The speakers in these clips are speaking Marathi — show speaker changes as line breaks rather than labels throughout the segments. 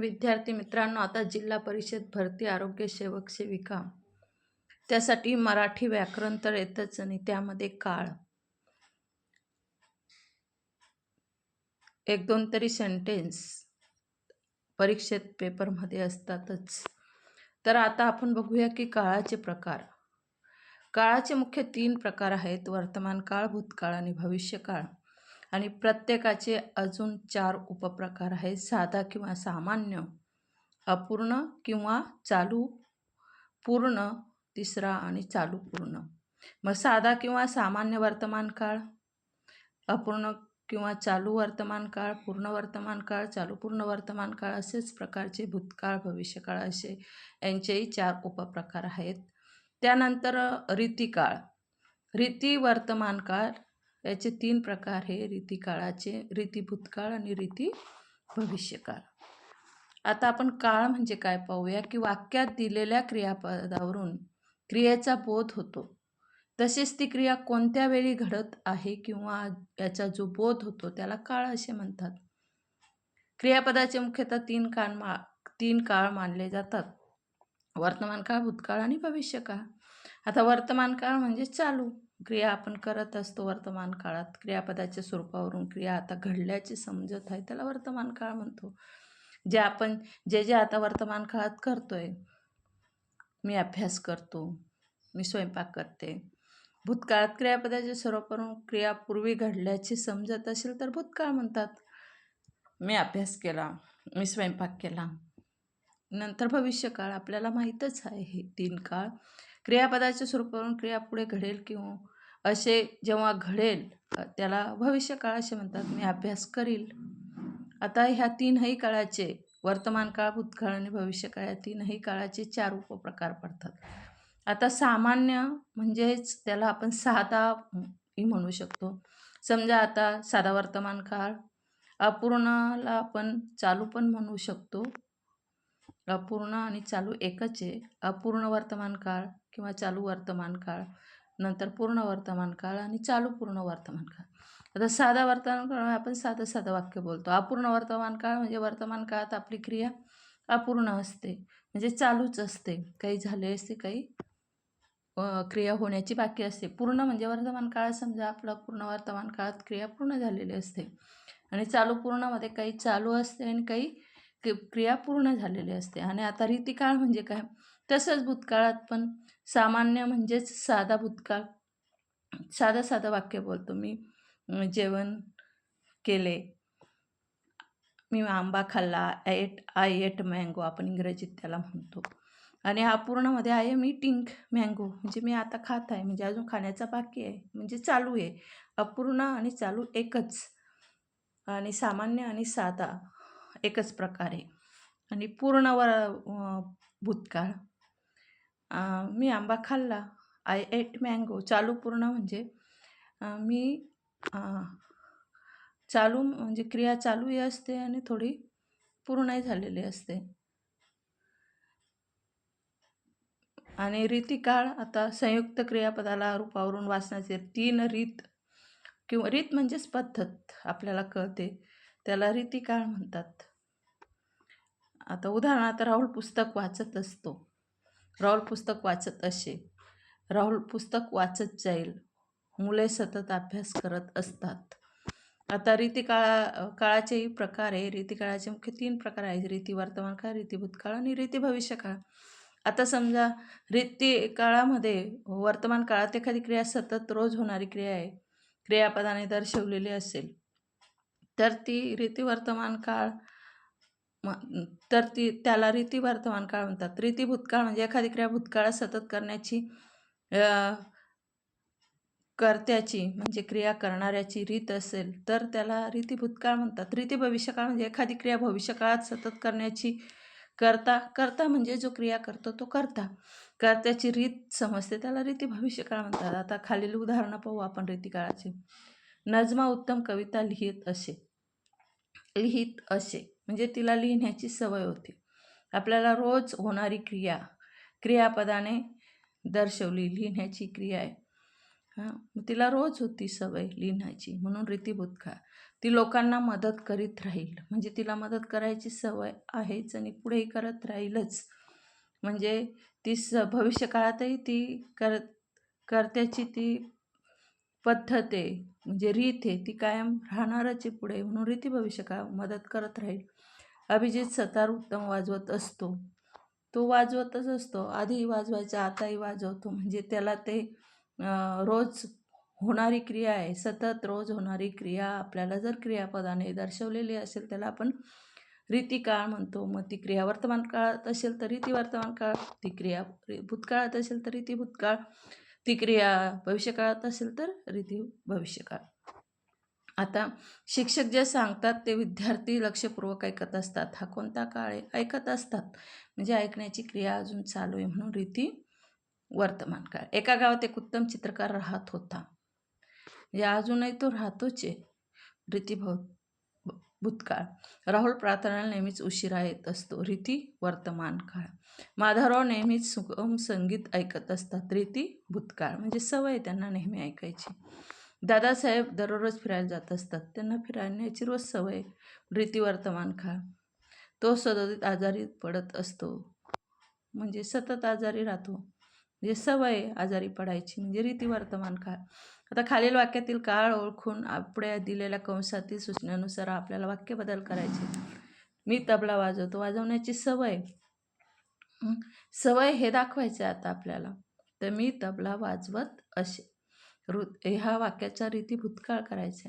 विद्यार्थी मित्रांनो आता जिल्हा परिषद भरती आरोग्य सेवक सेविका. त्यासाठी मराठी व्याकरण तर येतच आणि त्यामध्ये काळ. एक दोन तरी सेंटेन्स परीक्षेत पेपरमध्ये असतातच. तर आता आपण बघूया की काळाचे प्रकार. काळाचे मुख्य तीन प्रकार आहेत वर्तमान काळ भूतकाळ आणि भविष्यकाळ. आणि प्रत्येकाचे अजून चार उपप्रकार आहेत. साधा किंवा सामान्य अपूर्ण किंवा चालू पूर्ण तिसरा आणि चालू पूर्ण. मग साधा किंवा सामान्य वर्तमान काळ अपूर्ण किंवा चालू वर्तमान काळ पूर्ण वर्तमान काळ चालू पूर्ण वर्तमान काळ असेच प्रकारचे भूतकाळ भविष्यकाळ असे यांचेही चार उपप्रकार आहेत. त्यानंतर रीतिकाळ. रीती वर्तमान काळ याचे तीन प्रकार हे रीतिकाळाचे रीती भूतकाळ आणि रीती भविष्यकाळ. आता आपण काळ म्हणजे काय पाहूया की वाक्यात दिलेल्या क्रियापदावरून क्रियेचा बोध होतो. तसेच ती क्रिया कोणत्या वेळी घडत आहे किंवा याचा जो बोध होतो त्याला काळ असे म्हणतात. क्रियापदाचे मुख्यतः तीन काळ मा तीन काळ मानले जातात. वर्तमान काळ भूतकाळ आणि भविष्यकाळ. आता वर्तमान काळ म्हणजे चालू. क्रिया आपण करत असतो वर्तमान काळात. क्रियापदाच्या स्वरूपावरून क्रिया आता घडल्याची समजत आहे त्याला वर्तमान काळ म्हणतो. जे आपण जे जे आता वर्तमान काळात करतोय मी अभ्यास करतो मी स्वयंपाक करते. भूतकाळात क्रियापदाच्या स्वरूपावरून क्रिया पूर्वी घडल्याची समजत असेल तर भूतकाळ म्हणतात. मी अभ्यास केला मी स्वयंपाक केला. नंतर भविष्यकाळ आपल्याला माहीतच आहे हे तीन काळ. क्रियापदाच्या स्वरूपावरून क्रिया पुढे घडेल किंवा असे जेव्हा घडेल त्याला भविष्यकाळ असे म्हणतात मी अभ्यास करील. आता ह्या तीनही काळाचे वर्तमान काळ भूतकाळ आणि भविष्यकाळ या तीनही काळाचे चार उपप्रकार पडतात. आता सामान्य म्हणजेच त्याला आपण साधा ही म्हणू शकतो. समजा आता साधा वर्तमान काळ अपूर्णाला आपण चालू पण म्हणू शकतो. अपूर्ण आणि चालू एकच आहे. अपूर्ण वर्तमान काळ किंवा चालू वर्तमान काळ. नंतर पूर्ण वर्तमान काळ आणि चालू पूर्ण वर्तमान काळ. आता साधा वर्तमानकाळ म्हणजे आपण साधं साधं वाक्य बोलतो. अपूर्ण वर्तमान काळ म्हणजे वर्तमान काळात आपली क्रिया अपूर्ण असते. म्हणजे चालूच असते. काही झाले असते काही क्रिया होण्याची बाकी असते. पूर्ण म्हणजे वर्तमान काळात समजा आपलं पूर्ण वर्तमान काळात क्रिया पूर्ण झालेली असते. आणि चालू पूर्णमध्ये काही चालू असते आणि काही क्रिया पूर्ण झालेली असते. आणि आता रीतिकाळ म्हणजे काय? तसंच भूतकाळात पण सामान्य म्हणजेच साधा भूतकाळ. साधं साधं वाक्य बोलतो मी. जेवण केले. मी आंबा खाल्ला. एट आय एट मँगो आपण इंग्रजीत त्याला म्हणतो. आणि हा पूर्णमध्ये आहे मी टिंक मँगो म्हणजे मी आता खात आहे. म्हणजे अजून खाण्याचा बाकी आहे. म्हणजे चालू आहे. अपूर्ण आणि चालू एकच. आणि सामान्य आणि साधा एकच प्रकारे. आणि पूर्ण व भूतकाळ. मी आंबा खाल्ला. आय एट मँगो चालू पूर्ण म्हणजे मी चालू म्हणजे क्रिया चालूही असते आणि थोडी पूर्णही झालेली असते. आणि रीतिकाळ आता संयुक्त क्रियापदाला रूपावरून वाचण्याचे तीन रीत किंवा रीत म्हणजेच पद्धत आपल्याला कळते. त्याला रीतिकाळ म्हणतात. आता उदाहरणार्थ राहुल पुस्तक वाचत असतो. राहुल पुस्तक वाचत असे. राहुल पुस्तक वाचत जाईल. मुले सतत अभ्यास करत असतात. आता रीतिकाळा काळाचेही प्रकार आहे. रीतिकाळाचे मुख्य तीन प्रकार आहेत. रीती वर्तमान काळ रीती भूतकाळ आणि रीती भविष्यकाळ आता समजा रीती काळामध्ये वर्तमान काळात एखादी क्रिया सतत रोज होणारी क्रिया आहे. क्रियापदाने दर्शवलेली असेल. तर ती रीती वर्तमान काळ मग तर ती त्याला रीती वर्तमान काळ म्हणतात. रीती भूतकाळ म्हणजे एखादी क्रिया भूतकाळात सतत करण्याची कर्त्याची म्हणजे क्रिया करणाऱ्याची रीत असेल तर त्याला रीती भूतकाळ म्हणतात. रीती भविष्यकाळ म्हणजे एखादी क्रिया भविष्यकाळात सतत करण्याची करता करता म्हणजे जो क्रिया करतो तो करता. कर्त्याची रीत समजते त्याला रीती भविष्यकाळ म्हणतात. आता खालील उदाहरणं पाहू आपण रीतिकाळाचे. नजमा उत्तम कविता लिहित असे. लिहित असे. म्हणजे तिला लिहिण्याची सवय होती. आपल्याला रोज होणारी क्रिया क्रियापदाने दर्शवली लिहिण्याची क्रिया आहे. हां तिला रोज होती सवय लिहिण्याची म्हणून रीतीभूतका ती लोकांना मदत करीत राहील. म्हणजे तिला मदत करायची सवय आहेच आणि पुढेही करत राहीलच. म्हणजे ती स भविष्यकाळातही ती कर कर्त्याची ती पद्धत आहे म्हणजे रीत आहे ती कायम राहणारच आहे पुढे. म्हणून रीती भविष्यकाळ मदत करत राहील? अभिजित सतार उत्तम वाजवत असतो. तो वाजवतच असतो. आधीही वाजवायचा आताही वाजवतो. म्हणजे त्याला ते रोज होणारी क्रिया आहे. सतत रोज होणारी क्रिया आपल्याला जर क्रियापदाने दर्शवलेली असेल त्याला आपण रीतिकाळ म्हणतो. मग ती क्रिया वर्तमान काळात असेल तर रीती वर्तमान काळ ती क्रिया भूतकाळात असेल तर रीती भूतकाळ. ती क्रिया भविष्यकाळात असेल तर रीती भविष्यकाळ. आता शिक्षक जे सांगतात ते विद्यार्थी लक्षपूर्वक ऐकत असतात. हा कोणता काळ आहे? ऐकत असतात. म्हणजे ऐकण्याची क्रिया अजून चालू आहे म्हणून रीती वर्तमान काळ. एका गावात एक उत्तम चित्रकार राहत होता. म्हणजे अजूनही तो राहतोच आहे. रीती भव भूतकाळ. राहुल प्रार्थनाला नेहमीच उशिरा येत असतो. रीती वर्तमान काळ. माधवराव नेहमीच सुगम संगीत ऐकत असतात. रीती भूतकाळ म्हणजे सवय त्यांना नेहमी ऐकायची. दादासाहेब दररोज फिरायला जात असतात. त्यांना फिरण्याची रोज सवय. रीती वर्तमान काळ. तो सतत आजारी पडत असतो. म्हणजे सतत आजारी राहतो. म्हणजे सवय आजारी पडायची. म्हणजे रीती वर्तमान काळ. आता खालील वाक्यातील काळ ओळखून आपल्या दिलेल्या कंसातील सूचनेनुसार आपल्याला वाक्य बदल करायचे. मी तबला वाजवतो. वाजवण्याची सवय सवय हे दाखवायचे आता आपल्याला. तर मी तबला वाजवत असे. रु ह्या वाक्याच्या रीती भूतकाळ करायचा.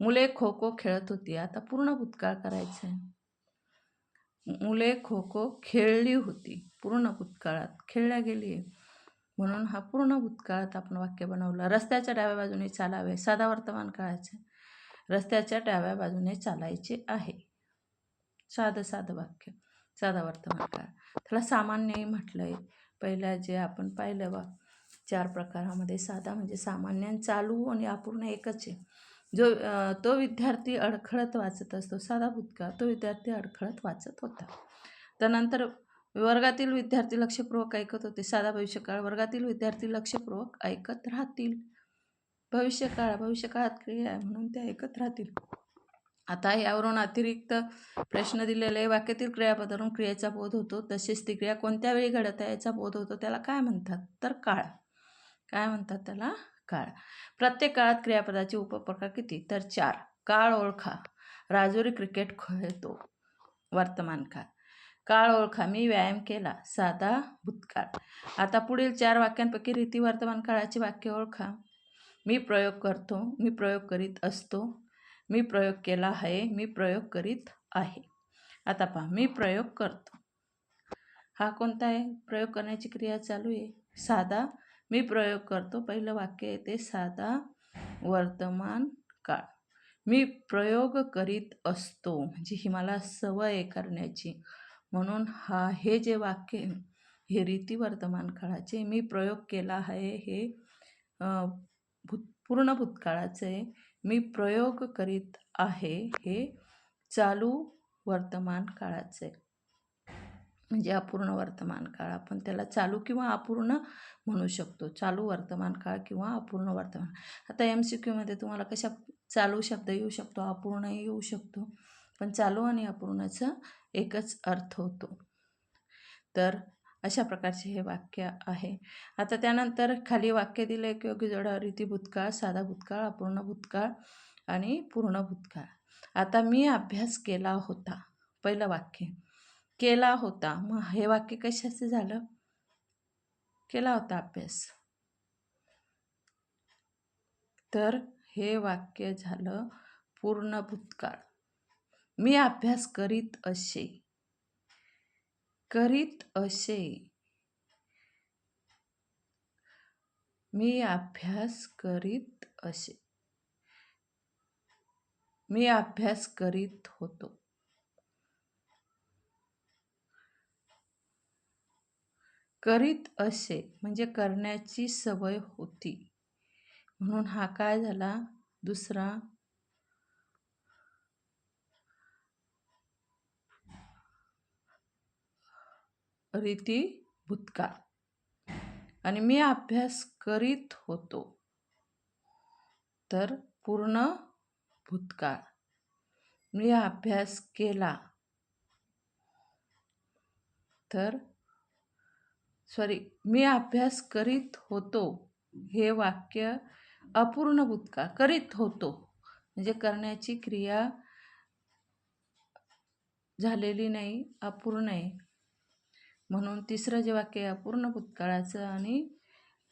मुले खो खो खेळत होती. आता पूर्ण भूतकाळ करायचं. आहे मुले खो खो खेळली होती. पूर्ण भूतकाळात खेळल्या गेली आहे म्हणून हा पूर्ण भूतकाळात आपण वाक्य बनवलं. रस्त्याच्या डाव्या बाजूने चालावे साधा वर्तमान काळाचे. रस्त्याच्या डाव्या बाजूने चालायचे आहे. साधं साधं वाक्य साधा वर्तमान काळ. त्याला सामान्यही म्हटलं आहे पहिल्या जे आपण पाहिलं बा चार प्रकारामध्ये साधा म्हणजे सामान्य चालू आणि अपूर्ण एकच आहे. जो तो विद्यार्थी अडखळत वाचत असतो साधा भूतकाळ. तो विद्यार्थी अडखळत वाचत होता. त्यानंतर वर्गातील विद्यार्थी लक्षपूर्वक ऐकत होते. साधा भविष्यकाळ. वर्गातील विद्यार्थी लक्षपूर्वक ऐकत राहतील. भविष्यकाळ. भविष्यकाळात क्रिया आहे म्हणून ते ऐकत राहतील. आता यावरून अतिरिक्त प्रश्न दिलेले वाक्यातील क्रियापदावरून क्रियेचा बोध होतो. तसेच ती क्रिया कोणत्या वेळी घडत आहे याचा बोध होतो. त्याला काय म्हणतात? तर काळ. काय म्हणतात त्याला? काळ. प्रत्येक काळात क्रियापदाचे उपप्रकार किती? तर चार. काळ ओळखा. राजुरी क्रिकेट खेळतो. वर्तमान काळ. काळ ओळखा. मी व्यायाम केला. साधा भूतकाळ. आता पुढील चार वाक्यांपैकी रीती वर्तमान काळाची वाक्य ओळखा. मी प्रयोग करतो. मी प्रयोग करीत असतो. मी प्रयोग केला आहे. मी प्रयोग करीत आहे. आता पहा. मी प्रयोग करतो. हा कोणता आहे? प्रयोग करण्याची क्रिया चालू आहे. साधा. मी प्रयोग करतो. पहिलं वाक्य येते साधा वर्तमान काळ. मी प्रयोग करीत असतो. म्हणजे ही मला सवय करण्याची. म्हणून हा हे जे वाक्य हे रीती वर्तमान काळाचे मी प्रयोग केला आहे हे भूत पूर्ण भूतकाळाचे आहे मी प्रयोग करीत आहे हे चालू वर्तमान काळाचे. म्हणजे अपूर्ण वर्तमान काळ आपण त्याला चालू किंवा अपूर्ण म्हणू शकतो. चालू वर्तमान काळ किंवा अपूर्ण वर्तमान. आता एम सी क्यूमध्ये तुम्हाला कशा चालू शब्द येऊ शकतो अपूर्णही येऊ शकतो. पण चालू आणि अपूर्णचं एकच अर्थ होतो. तर अशा प्रकारचे हे वाक्य आहे. आता त्यानंतर खाली वाक्य दिले की योग्य जोडा रीती भूतकाळ साधा भूतकाळ अपूर्ण भूतकाळ आणि पूर्ण भूतकाळ. आता मी अभ्यास केला होता पहिलं वाक्य. केला होता. मग हे वाक्य कशाचं झालं? केला होता अभ्यास. तर हे वाक्य झालं पूर्ण भूतकाळ. मी अभ्यास करीत असे. करीत असे. मी अभ्यास करीत असे. मी अभ्यास करीत होतो. करीत असे म्हणजे करण्याची सवय होती. म्हणून हा काय झाला? दुसरा रीती भूतकाळ आणि मी अभ्यास करीत होतो. तर पूर्ण भूतकाळ मी अभ्यास केला. तर सॉरी मी अभ्यास करीत होतो. हे वाक्य अपूर्ण भूतकाळ करीत होतो. म्हणजे करण्याची क्रिया झालेली नाही अपूर्ण आहे. म्हणून तिसरं जे वाक्य आहे पूर्ण भूतकाळाचं आणि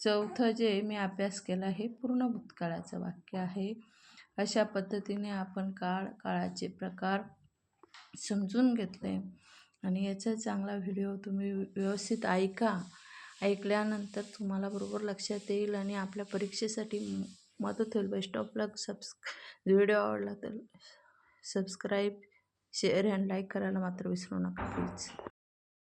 चौथं जे मी अभ्यास केला हे पूर्ण भूतकाळाचं वाक्य आहे. अशा पद्धतीने आपण काळ काळाचे प्रकार समजून घेतले. आणि याचा चांगला व्हिडिओ तुम्ही व्यवस्थित ऐका. ऐकल्यानंतर तुम्हाला बरोबर लक्षात येईल आणि आपल्या परीक्षेसाठी मदत होईल. बेस्ट ऑफ लक सबस् व्हिडिओ आवडला तर सबस्क्राईब शेअर अँड लाईक करायला मात्र विसरू नका प्लीज.